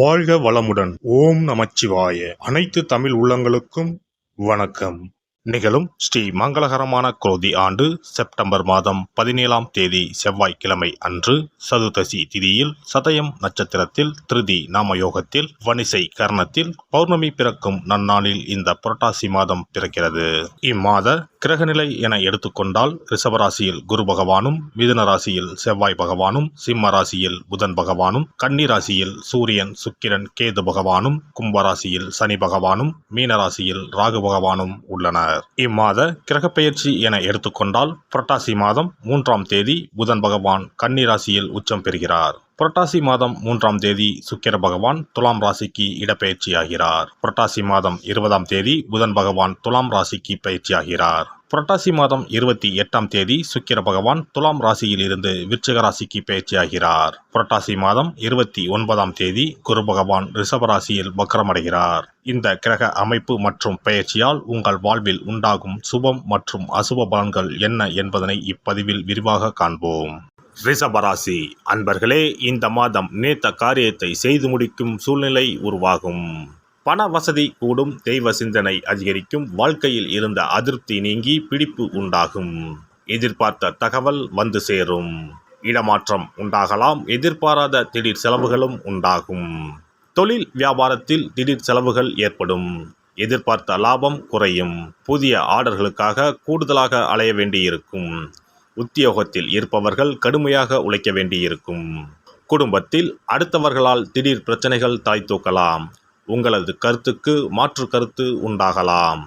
வாழ்க வளமுடன். ஓம் நமச்சிவாய. அனைத்து தமிழ் உள்ளங்களுக்கும் வணக்கம். நிகழும் ஸ்ரீ மங்களகரமான குரோதி ஆண்டு செப்டம்பர் மாதம் பதினேழாம் தேதி செவ்வாய்க்கிழமை அன்று சதுர்தசி திதியில் சதயம் நட்சத்திரத்தில் திருதி நாமயோகத்தில் வனிசை கர்ணத்தில் பௌர்ணமி பிறக்கும் நன்னாளில் இந்த புரட்டாசி மாதம் பிறக்கிறது. இம்மாத கிரகநிலை என எடுத்துக்கொண்டால் ரிஷபராசியில் குரு பகவானும் மிதுன ராசியில் செவ்வாய் பகவானும் சிம்ம ராசியில் புதன் பகவானும் கன்னி ராசியில் சூரியன் சுக்கிரன் கேது பகவானும் கும்பராசியில் சனி பகவானும் மீனராசியில் ராகு பகவானும் உள்ளனர். இம்மாத கிரகப்பெயர்ச்சி என எடுத்துக்கொண்டால் புரட்டாசி மாதம் மூன்றாம் தேதி புதன் பகவான் கன்னி ராசியில் உச்சம் பெறுகிறார். புரட்டாசி மாதம் மூன்றாம் தேதி சுக்கிர பகவான் துலாம் ராசிக்கு இடப்பெயர்ச்சியாகிறார். புரட்டாசி மாதம் இருபதாம் தேதி புதன் பகவான் துலாம் ராசிக்கு பயிற்சியாகிறார். புரட்டாசி மாதம் இருபத்தி எட்டாம் தேதி சுக்கிர பகவான் துலாம் ராசியில் இருந்து விருச்சிக ராசிக்கு பயிற்சியாகிறார். புரட்டாசி மாதம் இருபத்தி ஒன்பதாம் தேதி குரு பகவான் ரிஷப ராசியில் வக்கரமடைகிறார். இந்த கிரக அமைப்பு மற்றும் பயிற்சியால் உங்கள் வாழ்வில் உண்டாகும் சுபம் மற்றும் அசுப பலன்கள் என்ன என்பதனை இப்பதிவில் விரிவாக காண்போம். ரிஷபராசி அன்பர்களே இந்த மாதம் நேத்த காரியத்தை செய்து முடிக்கும் சூழ்நிலை உருவாகும். பண வசதி கூடும் தெய்வ சிந்தனை அதிகரிக்கும் வாழ்க்கையில் இருந்த அதிருப்தி நீங்கி பிடிப்பு உண்டாகும். எதிர்பார்த்த தகவல் வந்து சேரும். இடமாற்றம் உண்டாகலாம் எதிர்பாராத திடீர் செலவுகளும் உண்டாகும். தொழில் வியாபாரத்தில் திடீர் செலவுகள் ஏற்படும். எதிர்பார்த்த லாபம் குறையும். புதிய ஆர்டர்களுக்காக கூடுதலாக அலைய வேண்டியிருக்கும். உத்தியோகத்தில் இருப்பவர்கள் கடுமையாக உழைக்க வேண்டியிருக்கும். குடும்பத்தில் அடுத்தவர்களால் திடீர் பிரச்சனைகள் தாய் தூக்கலாம். உங்களது கருத்துக்கு மாற்று கருத்து உண்டாகலாம்.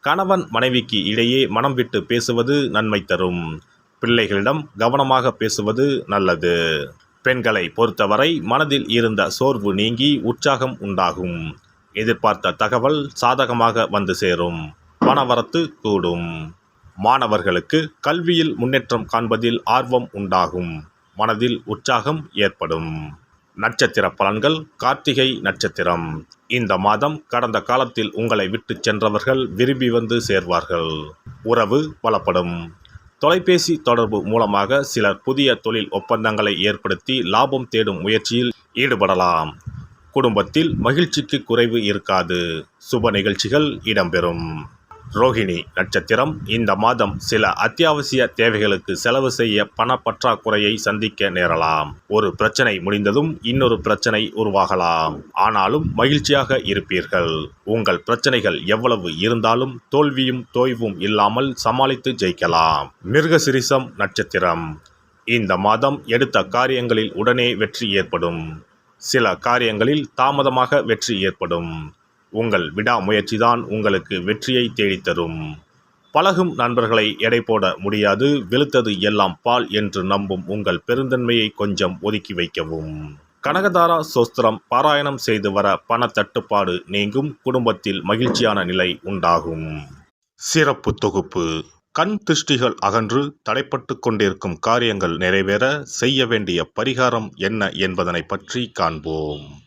கணவன் மனைவிக்கு இடையே மனம் விட்டு பேசுவது நன்மை தரும். பிள்ளைகளிடம் கவனமாக பேசுவது நல்லது. பெண்களை பொறுத்தவரை மனதில் இருந்த சோர்வு நீங்கி உற்சாகம் உண்டாகும். எதிர்பார்த்த தகவல் சாதகமாக வந்து சேரும். பணவரத்து கூடும். மாணவர்களுக்கு கல்வியில் முன்னேற்றம் காண்பதில் ஆர்வம் உண்டாகும். மனதில் உற்சாகம் ஏற்படும். நட்சத்திர பலன்கள் கார்த்திகை நட்சத்திரம். இந்த மாதம் கடந்த காலத்தில் உங்களை விட்டு சென்றவர்கள் விரும்பி வந்து சேர்வார்கள். உறவு பலப்படும் தொலைபேசி தொடர்பு மூலமாக சிலர் புதிய தொழில் ஒப்பந்தங்களை ஏற்படுத்தி லாபம் தேடும் முயற்சியில் ஈடுபடலாம். குடும்பத்தில் மகிழ்ச்சிக்கு குறைவு இருக்காது. சுப நிகழ்ச்சிகள் இடம்பெறும். ரோஹிணி நட்சத்திரம். இந்த மாதம் சில அத்தியாவசிய தேவைகளுக்கு செலவு செய்ய பணப்பற்றாக்குறையை சந்திக்க நேரலாம். ஒரு பிரச்சனை முடிந்ததும் இன்னொரு பிரச்சனை உருவாகலாம். ஆனாலும் மகிழ்ச்சியாக இருப்பீர்கள். உங்கள் பிரச்சனைகள் எவ்வளவு இருந்தாலும் தோல்வியும் தோய்வும் இல்லாமல் சமாளித்து ஜெயிக்கலாம். மிருகசிரிசம் நட்சத்திரம். இந்த மாதம் எடுத்த காரியங்களில் உடனே வெற்றி ஏற்படும். சில காரியங்களில் தாமதமாக வெற்றி ஏற்படும். உங்கள் விடாமுயற்சிதான் உங்களுக்கு வெற்றியை தேடித்தரும். பழகும் நண்பர்களை எடை போட முடியாது. வெளுத்தது எல்லாம் பால் என்று நம்பும் உங்கள் பெருந்தன்மையை கொஞ்சம் ஒதுக்கி வைக்கவும். கனகதாரா சோஸ்திரம் பாராயணம் செய்து வர பண தட்டுப்பாடு நீங்கும். குடும்பத்தில் மகிழ்ச்சியான நிலை உண்டாகும். சிறப்பு தொகுப்பு. கண் திருஷ்டிகள் அகன்று தடைப்பட்டு கொண்டிருக்கும் காரியங்கள் நிறைவேற செய்ய வேண்டிய பரிகாரம் என்ன என்பதனை பற்றி காண்போம்.